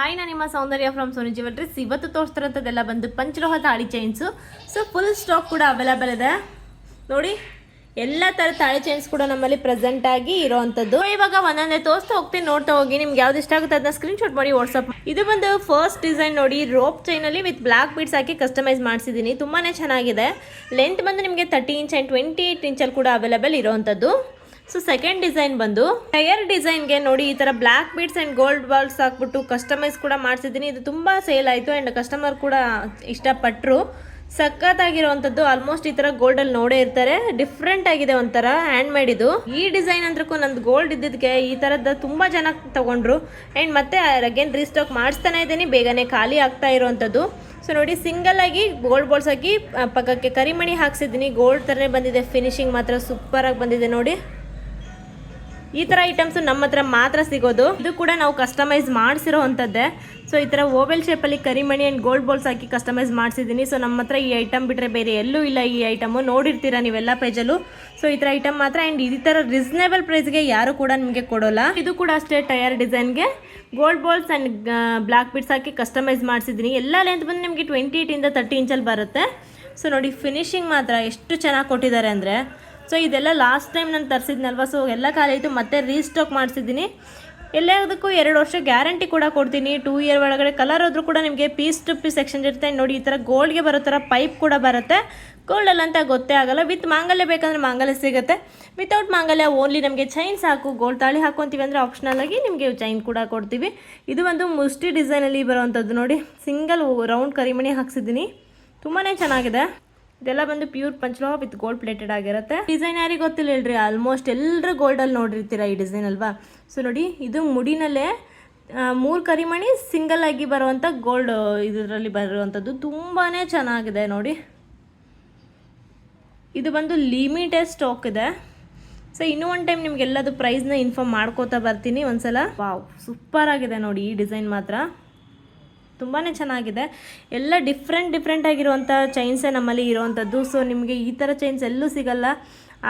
Hi, ನಾನು ನಿಮ್ಮ ಸೌಂದರ್ಯ from Sony jewelleries ಇವತ್ತು ತೋರಿಸ್ತಿರೋಂಥದ್ದೆಲ್ಲ ಬಂದು ಪಂಚಲೋಹ ತಾಳಿ ಚೈನ್ಸು ಸೊ ಫುಲ್ ಸ್ಟಾಕ್ ಕೂಡ ಅವೈಲೇಬಲ್ ಇದೆ. ನೋಡಿ, ಎಲ್ಲ ಥರ ತಾಳಿ ಚೈನ್ಸ್ ಕೂಡ ನಮ್ಮಲ್ಲಿ ಪ್ರೆಸೆಂಟ್ ಆಗಿ ಇರೋವಂಥದ್ದು ಇವಾಗ ಒಂದೊಂದೇ ತೋರಿಸ್ತಾ ಹೋಗ್ತೀನಿ, ನೋಡ್ತಾ ಹೋಗಿ. ನಿಮ್ಗೆ ಯಾವ್ದು ಇಷ್ಟ ಆಗುತ್ತೆ ಅದನ್ನ ಸ್ಕ್ರೀನ್ಶಾಟ್ ಮಾಡಿ ವಾಟ್ಸಪ್ ಇದು ಬಂದು ಫಸ್ಟ್ ಡಿಸೈನ್ ನೋಡಿ ರೋಪ್ ಚೈನಲ್ಲಿ ವಿತ್ ಬ್ಲಾಕ್ ಬೀಡ್ಸ್ ಹಾಕಿ ಕಸ್ಟಮೈಸ್ ಮಾಡಿಸಿದ್ದೀನಿ. ತುಂಬಾ ಚೆನ್ನಾಗಿದೆ. ಲೆಂತ್ ಬಂದು ನಿಮಗೆ thirty inch and twenty eight ಇಂಚಲ್ಲಿ ಕೂಡ ಅವೈಲೇಬಲ್ ಇರೋವಂಥದ್ದು ಸೊ ಸೆಕೆಂಡ್ ಡಿಸೈನ್ ಬಂದು ಟೈರ್ ಡಿಸೈನ್ಗೆ ನೋಡಿ ಈ ಥರ black beads and gold balls ಹಾಕ್ಬಿಟ್ಟು ಕಸ್ಟಮೈಸ್ ಕೂಡ ಮಾಡಿಸಿದ್ದೀನಿ. ಇದು ತುಂಬ ಸೇಲ್ ಆಯಿತು ಆ್ಯಂಡ್ ಕಸ್ಟಮರ್ ಕೂಡ ಇಷ್ಟಪಟ್ಟರು ಸಖತ್ತಾಗಿರುವಂಥದ್ದು ಆಲ್ಮೋಸ್ಟ್ ಈ ಥರ ಗೋಲ್ಡಲ್ಲಿ ನೋಡೇ ಇರ್ತಾರೆ. ಡಿಫ್ರೆಂಟ್ ಆಗಿದೆ ಒಂಥರ ಹ್ಯಾಂಡ್ ಮೇಡ್ ಇದು. ಈ ಡಿಸೈನ್ ಅಂದ್ರಕ್ಕೂ ನಂದು ಗೋಲ್ಡ್ ಇದ್ದಿದ್ದಕ್ಕೆ ಈ ಥರದ್ದು ತುಂಬ ಜನ ತಗೊಂಡ್ರು. ಆ್ಯಂಡ್ ಮತ್ತೆ ಅಗೇನ್ ರೀಸ್ಟಾಕ್ ಮಾಡಿಸ್ತಾನೆ ಇದ್ದೀನಿ, ಬೇಗನೆ ಖಾಲಿ ಆಗ್ತಾ ಇರುವಂಥದ್ದು. ಸೊ ನೋಡಿ ಸಿಂಗಲ್ ಆಗಿ ಗೋಲ್ಡ್ ಬಾಲ್ಸ್ ಹಾಕಿ ಪಕ್ಕಕ್ಕೆ ಕರಿಮಣಿ ಹಾಕ್ಸಿದ್ದೀನಿ. ಗೋಲ್ಡ್ ಥರನೇ ಬಂದಿದೆ ಫಿನಿಶಿಂಗ್ ಮಾತ್ರ ಸೂಪರಾಗಿ ಬಂದಿದೆ ನೋಡಿ. ಈ ಥರ ಐಟಮ್ಸ್ ನಮ್ಮ ಹತ್ರ ಮಾತ್ರ ಸಿಗೋದು. ಇದು ಕೂಡ ನಾವು ಕಸ್ಟಮೈಸ್ ಮಾಡಿಸಿರೋ ಅಂಥದ್ದೇ ಸೊ ಈ ಥರ ಓವೆಲ್ ಶೇಪಲ್ಲಿ ಕರಿಮಣಿ ಆ್ಯಂಡ್ ಗೋಲ್ಡ್ ಬೋಲ್ಸ್ ಹಾಕಿ ಕಸ್ಟಮೈಸ್ ಮಾಡಿಸಿದ್ದೀನಿ. ಸೊ ನಮ್ಮ ಹತ್ರ ಈ ಐಟಮ್ ಬಿಟ್ಟರೆ ಬೇರೆ ಎಲ್ಲೂ ಇಲ್ಲ ಈ ಐಟಮು ನೋಡಿರ್ತೀರಾ ನೀವೆಲ್ಲ ಪೇಜಲ್ಲೂ ಸೊ ಈ ಥರ ಐಟಮ್ ಮಾತ್ರ ಆ್ಯಂಡ್ ಈ ಥರ ರೀಸನೇಬಲ್ ಪ್ರೈಸ್ಗೆ ಯಾರು ಕೂಡ ನಿಮಗೆ ಕೊಡೋಲ್ಲ. ಇದು ಕೂಡ ಅಷ್ಟೇ tyre ಡಿಸೈನ್ಗೆ gold balls and black bits hockey customise ಮಾಡಿಸಿದ್ದೀನಿ. ಎಲ್ಲ ಲೆಂತ್ ಬಂದು ನಿಮಗೆ ಟ್ವೆಂಟಿ ಏಯ್ಟಿಂದ ತರ್ಟಿ ಇಂಚಲ್ಲಿ ಬರುತ್ತೆ. ಸೊ ನೋಡಿ ಫಿನಿಶಿಂಗ್ ಮಾತ್ರ ಎಷ್ಟು ಚೆನ್ನಾಗಿ ಕೊಟ್ಟಿದ್ದಾರೆ ಅಂದರೆ ಸೊ ಇದೆಲ್ಲ ಲಾಸ್ಟ್ ಟೈಮ್ ನಾನು ತರಿಸಿದ್ನಲ್ವ? ಸೊ ಎಲ್ಲ ಖಾಲಿ ಆಯಿತು. ಮತ್ತೆ ರೀಸ್ಟಾಕ್ ಮಾಡಿಸಿದ್ದೀನಿ. ಎಲ್ಲದಕ್ಕೂ ಎರಡು ವರ್ಷ ಗ್ಯಾರಂಟಿ ಕೂಡ ಕೊಡ್ತೀನಿ. ಟೂ ಇಯರ್ ಒಳಗಡೆ ಕಲರ್ ಆದರೂ ಕೂಡ ನಿಮಗೆ ಪೀಸ್ ಟು ಪೀಸ್ ಸೆಕ್ಷನ್ ಇರುತ್ತೆ. ನೋಡಿ, ಈ ಥರ ಗೋಲ್ಡ್ಗೆ ಬರೋ ಥರ ಪೈಪ್ ಕೂಡ ಬರುತ್ತೆ. ಗೋಲ್ಡಲ್ಲ ಅಂತ ಗೊತ್ತೇ ಆಗಲ್ಲ. ವಿತ್ ಮಾಂಗಲ್ಯ ಬೇಕಂದ್ರೆ ಮಾಂಗಲ್ಯ ಸಿಗುತ್ತೆ. ವಿತೌಟ್ ಮಾಂಗಲ್ಯ ಓನ್ಲಿ ನಮಗೆ ಚೈನ್ ಸಾಕು. ಗೋಲ್ಡ್ ತಾಳಿ ಹಾಕೊತೀವಿ ಅಂದರೆ ಆಪ್ಷನಲ್ ಆಗಿ ನಿಮಗೆ ಚೈನ್ ಕೂಡ ಕೊಡ್ತೀವಿ. ಇದು ಒಂದು ಮುಷ್ಟಿ ಡಿಸೈನಲ್ಲಿ ಬರುವಂಥದ್ದು ನೋಡಿ. ಸಿಂಗಲ್ ರೌಂಡ್ ಕರಿಮಣಿ ಹಾಕ್ಸಿದ್ದೀನಿ. ತುಂಬಾ ಚೆನ್ನಾಗಿದೆ. ಇದೆಲ್ಲ ಬಂದು ಪ್ಯೂರ್ ಪಂಚಲೋಹ ವಿತ್ ಗೋಲ್ಡ್ ಪ್ಲೇಟೆಡ್ ಆಗಿರುತ್ತೆ. ಡಿಸೈನ್ ಯಾರಿಗೆ ಗೊತ್ತಿಲ್ಲ ಹೇಳ್ರಿ? ಆಲ್ಮೋಸ್ಟ್ ಎಲ್ಲರೂ ಗೋಲ್ಡಲ್ಲಿ ನೋಡಿರ್ತೀರ ಈ ಡಿಸೈನ್ ಅಲ್ವಾ? ಸೊ ನೋಡಿ, ಇದು ಮುಡಿನಲ್ಲೇ ಮೂರು ಕರಿಮಣಿ ಸಿಂಗಲ್ ಆಗಿ ಬರುವಂಥ ಗೋಲ್ಡ್ ಇದರಲ್ಲಿ ಬರುವಂಥದ್ದು ತುಂಬಾ ಚೆನ್ನಾಗಿದೆ ನೋಡಿ. ಇದು ಬಂದು ಲಿಮಿಟೆಡ್ ಸ್ಟಾಕ್ ಇದೆ. ಸೊ ಇನ್ನೂ ಒಂದು ಟೈಮ್ ನಿಮ್ಗೆಲ್ಲದು ಪ್ರೈಸ್ನ ಇನ್ಫಾರ್ಮ್ ಮಾಡ್ಕೋತಾ ಬರ್ತೀನಿ ಒಂದ್ಸಲ. ವಾವ್ ಸೂಪರ್ ಆಗಿದೆ ನೋಡಿ ಈ ಡಿಸೈನ್ ಮಾತ್ರ. ತುಂಬಾ ಚೆನ್ನಾಗಿದೆ. ಎಲ್ಲ ಡಿಫ್ರೆಂಟ್ ಡಿಫ್ರೆಂಟ್ ಆಗಿರುವಂಥ ಚೈನ್ಸೇ ನಮ್ಮಲ್ಲಿ ಇರುವಂಥದ್ದು ಸೊ ನಿಮಗೆ ಈ ಥರ ಚೈನ್ಸ್ ಎಲ್ಲೂ ಸಿಗಲ್ಲ.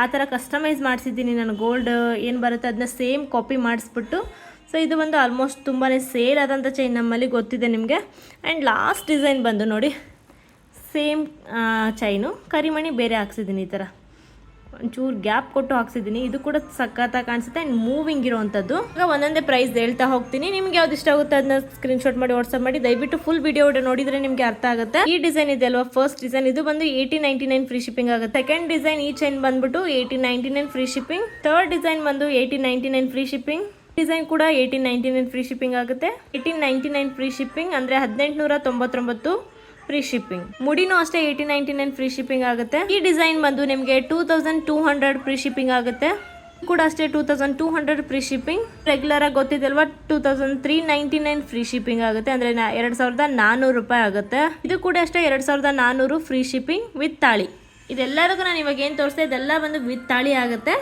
ಆ ಥರ ಕಸ್ಟಮೈಸ್ ಮಾಡಿಸಿದ್ದೀನಿ. ನಾನು ಗೋಲ್ಡ್ ಏನು ಬರುತ್ತೆ ಅದನ್ನ ಸೇಮ್ ಕಾಪಿ ಮಾಡಿಸ್ಬಿಟ್ಟು. ಸೊ ಇದು ಒಂದು ಆಲ್ಮೋಸ್ಟ್ ತುಂಬಾ ಸೇಲ್ ಆದಂಥ ಚೈನ್ ನಮ್ಮಲ್ಲಿ ಗೊತ್ತಿದೆ ನಿಮಗೆ. ಆ್ಯಂಡ್ ಲಾಸ್ಟ್ ಡಿಸೈನ್ ಬಂದು ನೋಡಿ. ಸೇಮ್ ಚೈನು ಕರಿಮಣಿ ಬೇರೆ ಹಾಕ್ಸಿದ್ದೀನಿ ಈ ಥರ ಒಂಚೂರು ಗ್ಯಾಪ್ ಕೊಟ್ಟು ಹಾಕ್ಸಿದ್ದೀನಿ. ಇದು ಕೂಡ ಸಖತ್ತಾಗಿ ಕಾಣಿಸುತ್ತೆ. ಆ್ಯಂಡ್ ಮೂವಿಂಗ್ ಇರುವಂಥದ್ದು. ಈಗ ಒಂದೊಂದೇ ಪ್ರೈಸ್ ಹೇಳ್ತಾ ಹೋಗ್ತೀನಿ. ನಿಮ್ಗೆ ಯಾವ್ದು ಇಷ್ಟ ಆಗುತ್ತೆ ಅದನ್ನ ಸ್ಕ್ರೀನ್ಶಾಟ್ ಮಾಡಿ ವಾಟ್ಸಪ್ ಮಾಡಿ. ದಯವಿಟ್ಟು ಫುಲ್ ವಿಡಿಯೋ ನೋಡಿದ್ರೆ ನಿಮಗೆ ಅರ್ಥ ಆಗುತ್ತೆ. ಈ ಡಿಸೈನ್ ಇದೆ ಅಲ್ವಾ? ಫಸ್ಟ್ ಡಿಸೈನ್ ಇದು ಬಂದು eighty ninety nine free shipping ಆಗುತ್ತೆ. ಸೆಕೆಂಡ್ ಡಿಸೈನ್ ಈ ಚೈನ್ ಬಂದ್ಬಿಟ್ಟು eighty ninety nine free shipping third design ಬಂದು eighty ninety nine free shipping design ಕೂಡ eighteen ninety nine free shipping ಆಗುತ್ತೆ. Eighteen ninety nine free shipping ಅಂದರೆ ಹದಿನೆಂಟುನೂರ ತೊಂಬತ್ತೊಂಬತ್ತು. Free shipping. ಮುಡಿನೂ ಅಷ್ಟೇ eighty ninety nine free shipping ಆಗುತ್ತೆ. ಈ ಡಿಸೈನ್ ಬಂದು ನಿಮಗೆ two thousand two hundred free shipping ಆಗುತ್ತೆ. ಕೂಡ ಅಷ್ಟೇ two thousand two hundred free shipping. Regular ಆಗಿ ಗೊತ್ತಿದ್ದಲ್ವಾ two thousand three ninety nine free shipping ಆಗುತ್ತೆ. ಅಂದರೆ ಎರಡು ಸಾವಿರದ ನಾನ್ನೂರು ರೂಪಾಯಿ ಆಗುತ್ತೆ. ಇದು ಕೂಡ ಅಷ್ಟೇ ಎರಡು ಸಾವಿರದ ನಾನ್ನೂರು ಫ್ರೀ ಶಿಪ್ಪಿಂಗ್ ವಿತ್ ತಾಳಿ. ಇದೆಲ್ಲರಿಗೂ ನಾನು ಇವಾಗ ಏನು ತೋರಿಸ್ತಾ ಇದೆಲ್ಲ ಬಂದು ವಿತ್ ತಾಳಿ ಆಗುತ್ತೆ.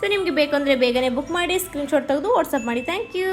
ಸೊ ನಿಮಗೆ ಬೇಕಂದರೆ ಬೇಗನೆ ಬುಕ್ ಮಾಡಿ ಸ್ಕ್ರೀನ್ಶಾಟ್ ತೆಗೆದು ವಾಟ್ಸಪ್ ಮಾಡಿ. Thank you